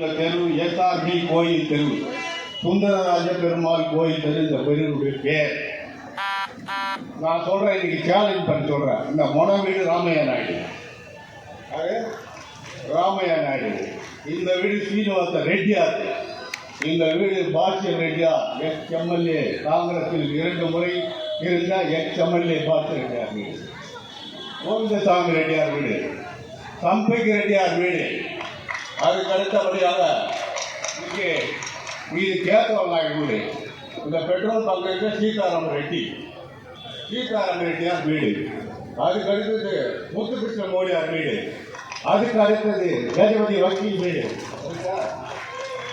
இந்த தெரு எஸ்ஆர்பி கோயில் தெரு. சுந்தரராஜ பெருமாள் கோயில் தெரு இந்த பெருவுடைய பேர். நான் சொல்றேன் இன்னைக்கு சேலஞ்ச் பண்ணி சொல்றேன். இந்த மொன வீடு ராமையா நாயுடு. ராமையா நாயுடு. இந்த வீடு ஸ்ரீனிவாச ரெட்டியார். இந்த வீடு பாக்கிய ரெட்டியார் எக்ஸ் எம்எல்ஏ காங்கிரஸில் இரண்டு முறை இருந்த எக்ஸ் எம்எல்ஏ பாக்கிய ரெட்டியார் வீடு கோவிந்தசாமி ரெட்டியார் வீடு. சம்பைக்கு ரெட்டியார் வீடு. அதுக்கு அடுத்தபடியாக இங்கே இது கேத்தவன் நாயுடு வீடு இந்த பெட்ரோல் பங்குக்கு சீதாராம ரெட்டி. சீதாராம ரெட்டியார் வீடு. அதுக்கு அடுத்தது முத்துகிருஷ்ண மோடியார் வீடு. அதுக்கு அடுத்தது கஜபதி வக்கீல் வீடு.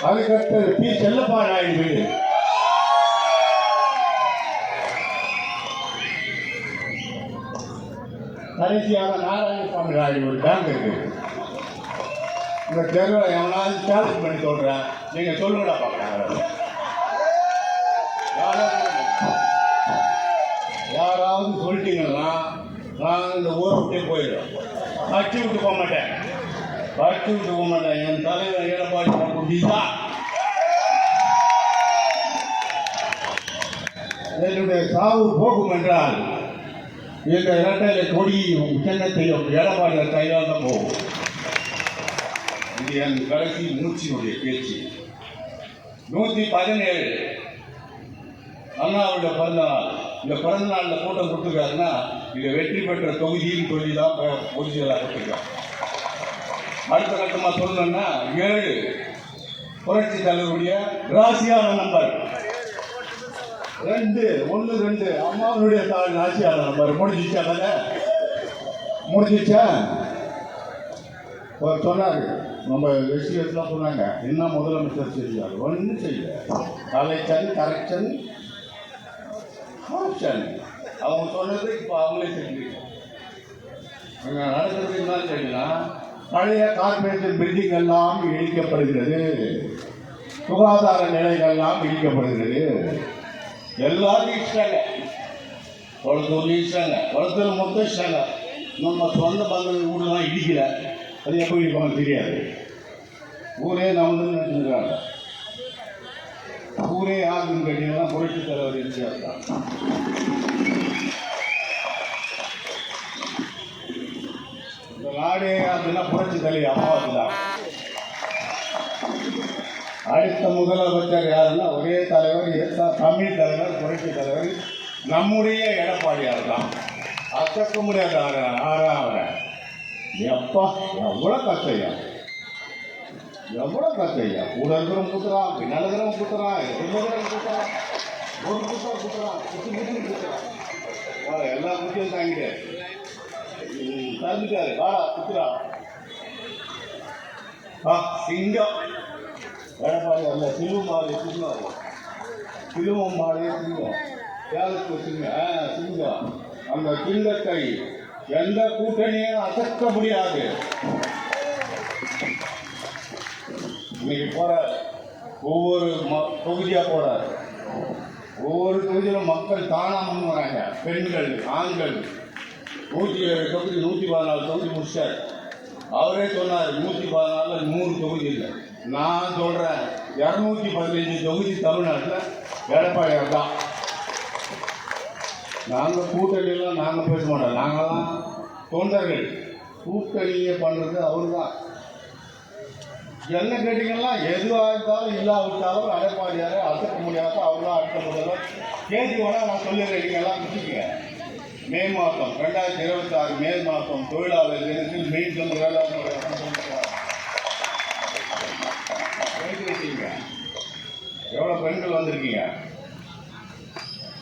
அதுக்கு அடுத்தது பி. செல்லப்பா நாயுடு வீடு. கடைசியாக நாராயணசாமி நாயுடு ஒரு பேங்க் இருக்கு. இந்த தெருவில் எவனாவது சேலஞ்ச் பண்ணி சொல்கிறேன் நீங்கள் சொல்லுங்கடா பார்க்கலாம் யாராவது சொல்லிட்டீங்கன்னா நான் இந்த ஊரை விட்டே போயிடுவேன். கட்சி விட்டு போக மாட்டேன். கட்சி விட்டு போக மாட்டேன். என் தலைவர் எடப்பாடி குட்டிதான் என்னுடைய சாவு போகும் என்றால் இந்த இரட்டையில கொடி சின்னத்தையும் எடப்பாடியார் கையால் தான் போகும். இது என் கடைசி மூச்சினுடைய பேச்சு. நூற்றி பதினேழு. அண்ணாவுடைய பிறந்த நாள் இந்த பிறந்த நாளில் கூட்டம் கொடுத்துருக்காருன்னா இதை வெற்றி பெற்ற தொகுதின்னு சொல்லி தான் பொதுச்செயலாக கொடுத்துருக்காங்க அடுத்த கட்டமாக சொல்லணும்னா ஏழு. புரட்சி தலைவருடைய ராசியான நம்பர். ரெண்டு ஒன்று ரெண்டு. அம்மாவுடைய தாழ் ராசியான நம்பர். முடிஞ்சிச்சா தானே? முடிஞ்சிச்சா? சொன்னார் நம்ம விஷயத்தான் சொன்னாங்க என்ன முதலமைச்சர் செய்தார்? ஒன்றும் செய்யல. கலெக்ஷன் கரெக்ஷன் ஆப்ஷன் அவங்க சொன்னது இப்போ அவங்களே செஞ்சுருக்காங்க நடக்கிறது என்ன தெரியுமா பழைய கார்பரேஷன் பில்டிங் எல்லாம் இடிக்கப்படுகிறது. சுகாதார நிலைகள் எல்லாம் இடிக்கப்படுகிறது. எல்லாரும் இஷ்டாங்க ஒருத்தர் இஷ்டாங்க ஒருத்தர் மொத்தம் இஷ்டாங்க நம்ம சொந்த பந்தங்க வீடுலாம் இடிக்கல. அது எப்படி இருப்பாங்க தெரியாது. ஊரே நமதுன்னு நினைச்சிருக்காங்க. ஊரே யாருன்னு கேட்டீங்கன்னா புரட்சி தலைவர் எம்ஜிஆர் தான். இந்த நாடே அப்படின்னா புரட்சி தலைவி அம்மாவுக்கு தான். அடுத்த முதலமைச்சர் யாருன்னா ஒரே தலைவர் தமிழ் தலைவர் புரட்சி தலைவர் நம்முடைய எடப்பாடியார் தான். அசக்க முடியாத ஆறா அவரை எப்பா எவ்வளோ கஷ்டையா எவ்வளோ கஷ்டையா கூட இருக்கிறவங்க குத்துறான் பின்னால் இருக்கிறவன் குத்துறான் எதிர்க்கிறவன் குத்துறான் ஒரு குத்துறான் குத்துறான் குத்து குத்து குத்துறான் வாடா, எல்லா குத்தியும் தாங்கிட்டு தந்துட்டாரு வாடா குத்துறா ஆ சிங்கம். எடப்பாடி அல்ல சிலுமாலை சிங்கம் சிலுவம் சிலுவம்பாளைய சிங்கம் சேலத்து சிங்கம் சிங்கம் அந்த சிங்கத்தை எந்த கூட்டணியும் அசக்க முடியாது. இன்னைக்கு போறார். ஒவ்வொரு ம- தொகுதியா போறார். ஒவ்வொரு தொகுதியிலும் மக்கள் தானா முன் வராங்க. பெண்கள் ஆண்கள். நூற்றி ஏழு தொகுதி நூற்றி பதினாலு தொகுதி முடிச்சார். அவரே சொன்னார் நூற்றி பதினாலில் நூறு தொகுதி இல்லை. நான் சொல்கிறேன் இரநூத்தி பதினஞ்சு தொகுதி தமிழ்நாட்டில் எடப்பாடியார் தான். நாங்கள் கூட்டணியெல்லாம் நாங்கள் பேச மாட்டோம். நாங்களாம் தொண்டர்கள். கூட்டணியை பண்ணுறது அவர் தான் என்ன கேட்டீங்கன்னா எதுவாக இருந்தாலும் இல்லாவிட்டாலும் எடப்பாடியாரை அசைக்க முடியாத அவர் தான் அடுத்த முதல்வர். தேதி வேணால் நான் சொல்லிடுறேன். நீங்கள் எல்லாம் முடிச்சுக்க மே மாதம் ரெண்டாயிரத்தி இருபத்தி ஆறு மே மாதம் தொழிலாளர் தினத்தில் மீண்டும் வேளாண் எவ்வளோ பெண்கள் வந்திருக்கீங்க?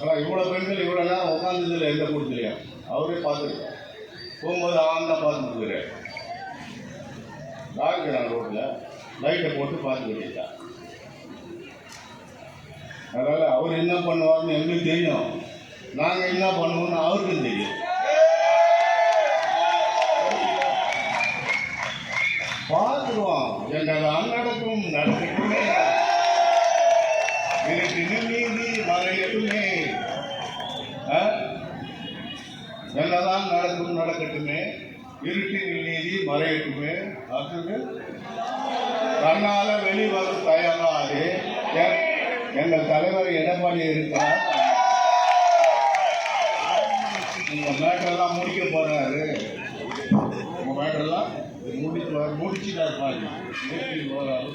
ஆனால் இவ்வளோ பெண்கள் இவ்வளோ நேரம் உட்காந்ததில்ல எந்த கூட்டத்துலையும் அவரே பார்த்துருக்கார். போகும்போது ஆண்டா பார்த்துருக்குறாரு டாக்டர் ரோட்டில் லைட்டை போட்டு பார்த்து அதனால் அவர் என்ன பண்ணுவார்னு எங்களுக்கு தெரியும். நாங்கள் என்ன பண்ணுவோம்னு அவருக்கும் தெரியும். பார்த்துருவோம். என்னதான் நடக்கும் நடக்கட்டுமே. நடக்கட்டுமே இருட்டினில் நீதி மறையட்டுமே அடுத்தது கண்ணால வெளிவரும் தயங்காது எ- எங்கள் தலைவர் எடப்பாடி இருக்கிறார் உங்க மேட்டரெல்லாம் முடிக்க போறாரு. உங்க மேட்டரெல்லாம் முடிச்சு முடிச்சுட்டார் பாருங்க. முடிச்சு போறாரு